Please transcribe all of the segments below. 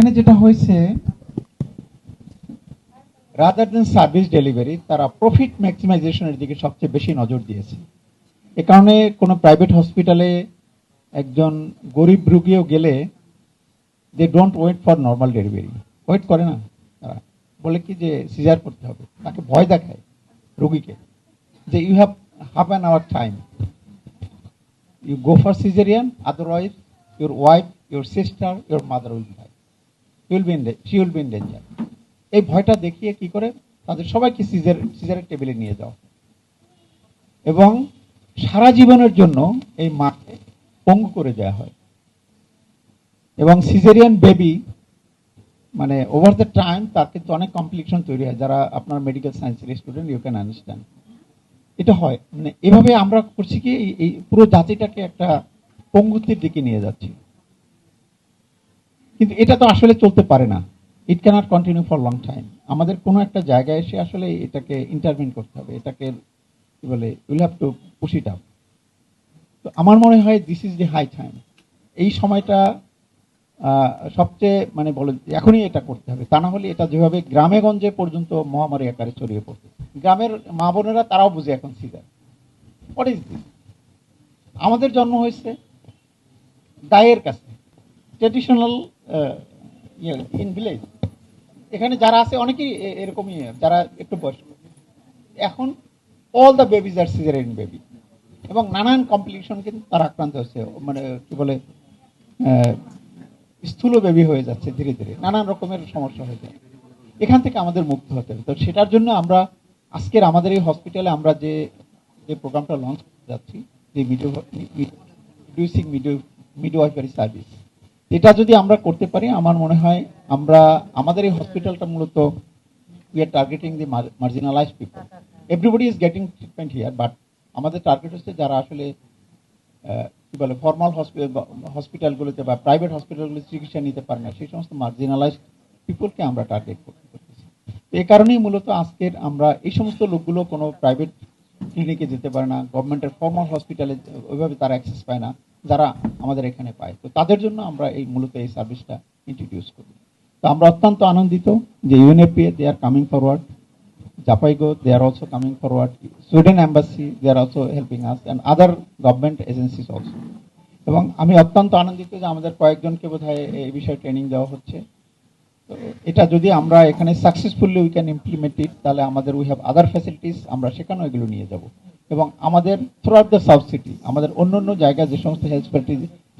এখানে যেটা হয়েছে রাদার দেন সার্ভিস ডেলিভারি তারা প্রফিট ম্যাক্সিমাইজেশনের দিকে সবচেয়ে বেশি নজর দিয়েছে। এ কারণে কোনো প্রাইভেট হসপিটালে একজন গরিব রুগীও গেলে they don't wait for normal delivery wait করে না তারা। বলে কি যে সিজার করতে হবে। তাকে ভয় দেখায় রুগীকে যে you have half an hour time you go for cesarean, otherwise your wife, your sister, your mother die be in da- she will be এই ভয়টা দেখিয়ে কি করে? তাদের সবাইকে সিজার, সিজারের টেবিলে নিয়ে যাও এবং সারা জীবনের জন্য এই মাকে পঙ্গু করে দেওয়া হয়। এবং সিজারিয়ান বেবি মানে ওভার দ্য টাইম তার কিন্তু অনেক কমপ্লিকেশন তৈরি হয়। যারা আপনার মেডিকেল সায়েন্সের স্টুডেন্ট ইউ ক্যান আন্ডারস্ট্যান্ড এটা হয়। মানে এভাবে আমরা করছি কি এই- পুরো জাতিটাকে একটা পঙ্গুত্বের দিকে নিয়ে যাচ্ছি। কিন্তু এটা তো আসলে চলতে পারে না। It cannot continue for long time আমাদের কোনো একটা জায়গায় এসে আসলে এটাকে ইন্টারভিন করতে হবে। এটাকে কি বলে will have to push it up তো আমার মনে হয় this is the high time এই সময়টা সবচেয়ে মানে বলে, এখনই এটা করতে হবে। তা না হলে এটা যেভাবে গ্রামে গঞ্জে পর্যন্ত মহামারী আকারে ছড়িয়ে পড়ছে। গ্রামের মা বোনেরা তারাও বুঝে এখন সিজার হোয়াট ইজ দিস আমাদের জন্ম হয়েছে গায়ের কাছে। ট্রেডিশনাল ইন ভিলেজ এখানে যারা আছে অনেকেই এরকমই যারা একটু বয়স্ক এখন অল দ্য বেবিজ আর সিজারিন বেবি এবং নানান কমপ্লিকেশন কিন্তু তারা আক্রান্ত হচ্ছে মানে কি বলে স্থূল বেবি হয়ে যাচ্ছে ধীরে ধীরে নানান রকমের সমস্যা হয়ে যায় এখান থেকে আমাদের মুক্ত হতে হবে তো সেটার জন্য আমরা আজকের আমাদের এই হসপিটালে আমরা যে যে প্রোগ্রামটা লঞ্চ করতে যাচ্ছি যে মিডিও মিডওয়াইফারি সার্ভিস এটা যদি আমরা করতে পারি, আমার মনে হয় আমরা, আমাদের এই হসপিটালটা মূলত we are targeting the marginalise people everybody is getting treatment here but আমাদের টার্গেট হচ্ছে যারা আসলে কি বলে ফর্মাল হসপিটালগুলোতে বা প্রাইভেট হসপিটালগুলোতে চিকিৎসা নিতে পারে না, সেই সমস্ত মার্জিনালাইজ পিপলকে আমরা টার্গেট করতে করতেছি। তো এই কারণেই মূলত আজকের আমরা এই সমস্ত লোকগুলো কোনো প্রাইভেট ক্লিনিকে যেতে পারে না গভর্নমেন্টের ফর্মাল হসপিটালে ওইভাবে তারা অ্যাক্সেস পায় না যারা আমাদের এখানে পায় তো তাদের জন্য আমরা এই মূলত এই সার্ভিসটা ইন্ট্রোডিউস করি তো আমরা অত্যন্ত আনন্দিত যে UNFPA they are coming forward জাপাইগো they are also coming forward. Sweden Embassy, they are also helping us and other government agencies also. এবং আমি অত্যন্ত আনন্দিত যে আমাদের কয়েকজনকে বোধহয় এই বিষয়ে ট্রেনিং দেওয়া হচ্ছে এটা যদি আমরা এখানে successfully we can implement it তাহলে আমাদের উই হ্যাভ আদার ফ্যাসিলিটিস আমরা সেখানেও এগুলো নিয়ে যাব। এবং আমাদের throughout the sub city আমাদের অন্য অন্য জায়গায় যে সমস্ত হেলথ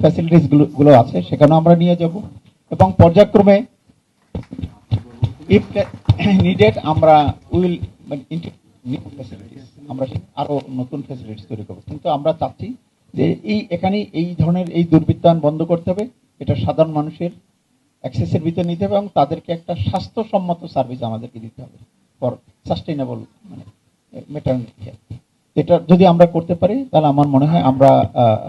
ফ্যাসিলিটিসগুলো গুলো আছে, সেখানেও আমরা নিয়ে যাব। এবং পর্যায়ক্রমে ইফ নিডেড আমরা উইল ফ্যাসিলিটিস আমরা আরও নতুন ফ্যাসিলিটিস তৈরি করব। কিন্তু আমরা চাচ্ছি যে এই এখানে এই ধরনের এই দুর্বৃত্তায়ন বন্ধ করতে হবে। এটা সাধারণ মানুষের অ্যাক্সেসের ভিতরে নিতে হবে এবং তাদেরকে একটা স্বাস্থ্যসম্মত সার্ভিস আমাদেরকে দিতে হবে ফর সাস্টেইনেবল মানে মেটার্নিটি এটা যদি আমরা করতে পারি, তাহলে আমার মনে হয় আমরা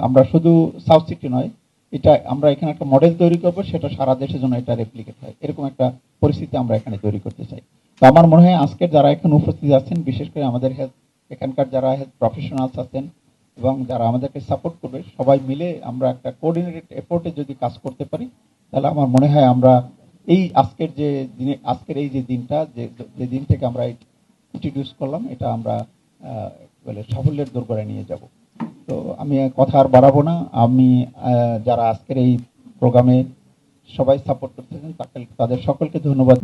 আমরা শুধু সাউথ সিটি নয়, এটা আমরা এখানে একটা মডেল তৈরি করব, সেটা সারা দেশের জন্য এটা রেপ্লিকেট হয়। এরকম একটা পরিস্থিতি আমরা এখানে তৈরি করতে চাই। তো আমার মনে হয় আজকের যারা এখানে উপস্থিত আছেন, বিশেষ করে আমাদের হেলথ এখানকার যারা হেলথ প্রফেশনালস আছেন এবং যারা আমাদেরকে সাপোর্ট করবে, সবাই মিলে আমরা একটা কোঅর্ডিনেটেড এফোর্টে যদি কাজ করতে পারি তাহলে আমার মনে হয় আমরা এই আজকের যে দিনে, আজকের এই যে দিনটা, যে যে দিন থেকে আমরা ইন্ট্রোডিউস করলাম, এটা আমরা বলে সাফল্যের দোরগোড়ায় নিয়ে যাব। তো আমি কথা আর বাড়াবো না। আমি যারা আজকের এই প্রোগ্রামে সবাই সাপোর্ট করতেছেন তাদের সকলকে ধন্যবাদ।